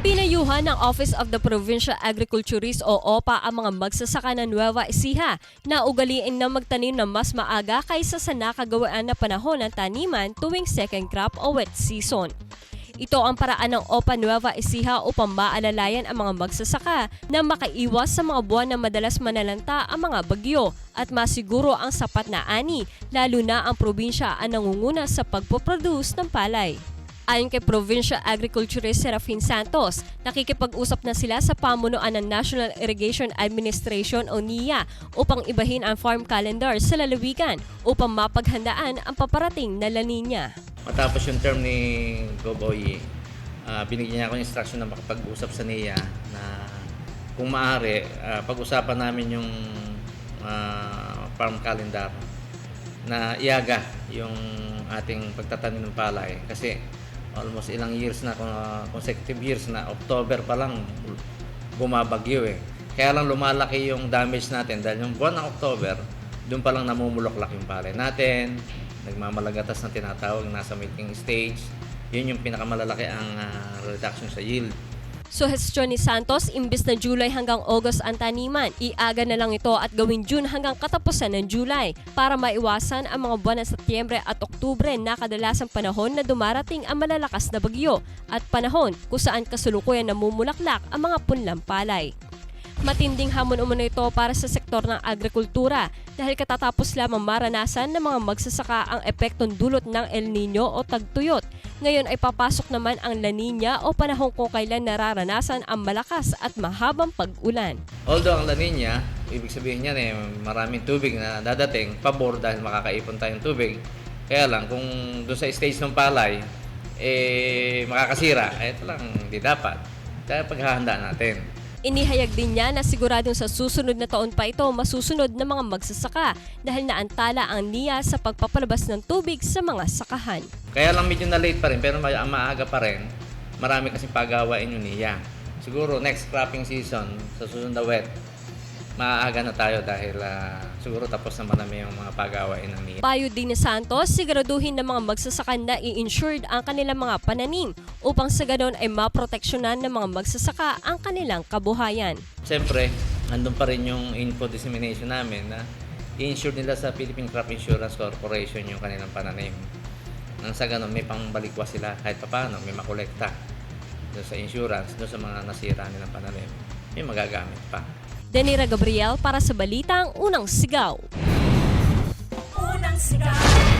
Pinayuhan ng Office of the Provincial Agriculturist o OPA ang mga magsasaka ng Nueva Ecija na ugaliin na magtanim ng mas maaga kaysa sa nakagawaan na panahon ng taniman tuwing second crop o wet season. Ito ang paraan ng OPA Nueva Ecija upang maalalayan ang mga magsasaka na makaiwas sa mga buwan na madalas manalanta ang mga bagyo at masiguro ang sapat na ani, lalo na ang probinsya ang nangunguna sa pagpoproduce ng palay. Ayon kay Provincial Agriculturist Serafin Santos, nakikipag-usap na sila sa pamunuan ng National Irrigation Administration o NIA upang ibahin ang farm calendar sa lalawigan upang mapaghandaan ang paparating na La Nina. Matapos yung term ni Goboy, ah, binigyan niya ako ng instruction na makapag-usap sa NIA na kung maaari, ah, pag-usapan namin yung ah, farm calendar na iaga yung ating pagtatanim ng palay kasi almost ilang years na uh, consecutive years na October pa lang bumabagyo eh. Kaya lang lumalaki yung damage natin dahil yung buwan ng October, doon pa lang namumulaklak yung palay natin, nagmamalagatas na tinatawag, nasa mating stage. Yun yung pinakamalalaki ang ah, reduction sa yield. Suhestyon ni Santos, imbis na July hanggang August ang taniman, iaga na lang ito at gawin June hanggang katapusan ng July para maiwasan ang mga buwan ng Setyembre at Oktubre na kadalasang panahon na dumarating ang malalakas na bagyo at panahon kung saan kasulukuyan namumulaklak ang mga punlang palay. Matinding hamon umano ito para sa sektor ng agrikultura dahil katatapos lamang maranasan ng mga magsasaka ang epektong dulot ng El Nino o tagtuyot. Ngayon ay papasok naman ang La Nina o panahon kung kailan nararanasan ang malakas at mahabang pag-ulan. Although ang La Nina, ibig sabihin niyan eh, maraming tubig na dadating, pabor dahil makakaipon tayong tubig. Kaya lang, kung doon sa stage ng palay, eh, makakasira, eh, ito lang, hindi dapat. Kaya paghahanda natin. Inihayag din niya na siguradong sa susunod na taon pa ito masusunod ng mga magsasaka dahil naantala ang niya sa pagpapalabas ng tubig sa mga sakahan. Kaya lang medyo na late pa rin, pero ma- maaga pa rin. Marami kasi pagawain yun niya. Siguro next cropping season, sa susunod na wet, maaga na tayo dahil ah, siguro tapos naman namin yung mga pagawain ng niya. Payo din ni Santos, siguraduhin ng mga magsasaka na i-insured ang kanilang mga pananim upang sa ganon ay maproteksyonan ng mga magsasaka ang kanilang kabuhayan. Siyempre, andun pa rin yung info dissemination namin na i-insure nila sa Philippine Crop Insurance Corporation yung kanilang pananim. Nang sa ganun, may pangbalikwas sila kahit paano, may makolekta doon sa insurance, doon sa mga nasira nilang pananim. May magagamit pa. Denira Gabriel para sa Balitang Unang Sigaw. Unang sigaw